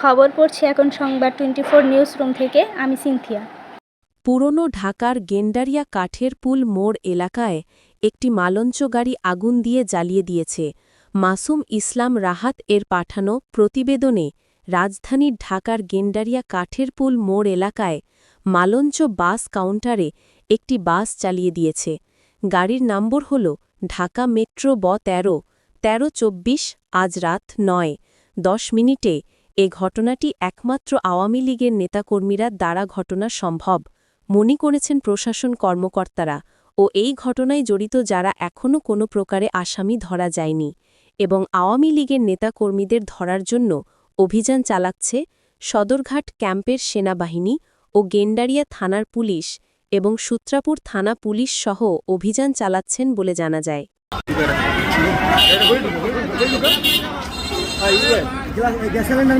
খবর পড়ছি এখন সংবাদ টোয়েন্টি ফোর নিউজ রুম থেকে। আমি সিনথিয়া। পুরনো ঢাকার গেন্ডারিয়া কাঠের পুল মোড় এলাকায় একটি মালঞ্চ গাড়ি আগুন দিয়ে জ্বালিয়ে দিয়েছে। মাসুম ইসলাম রাহাত এর পাঠানো প্রতিবেদনে রাজধানীর ঢাকার গেন্ডারিয়া কাঠের পুল মোড় এলাকায় মালঞ্চ বাস কাউন্টারে একটি বাস চালিয়ে দিয়েছে। গাড়ির নম্বর হল ঢাকা মেট্রো ব তেরো তেরো চব্বিশ, আজ রাত নয়, দশ মিনিটে এ ঘটনাটি একমাত্র আওয়ামী লীগের নেতাকর্মীরা দ্বারা ঘটনা সম্ভব, মনে করেছেন প্রশাসন কর্মকর্তারা, ও এই ঘটনায় জড়িত যারা এখনও কোনো প্রকারে আসামি ধরা যায়নি এবং আওয়ামী লীগের নেতাকর্মীদের ধরার জন্য অভিযান চালাচ্ছে সদরঘাট ক্যাম্পের সেনাবাহিনী ও গেন্ডারিয়া থানার পুলিশ এবং সূত্রাপুর থানা পুলিশ সহ অভিযান চালাচ্ছেন বলে জানা যায়। Gas cylinder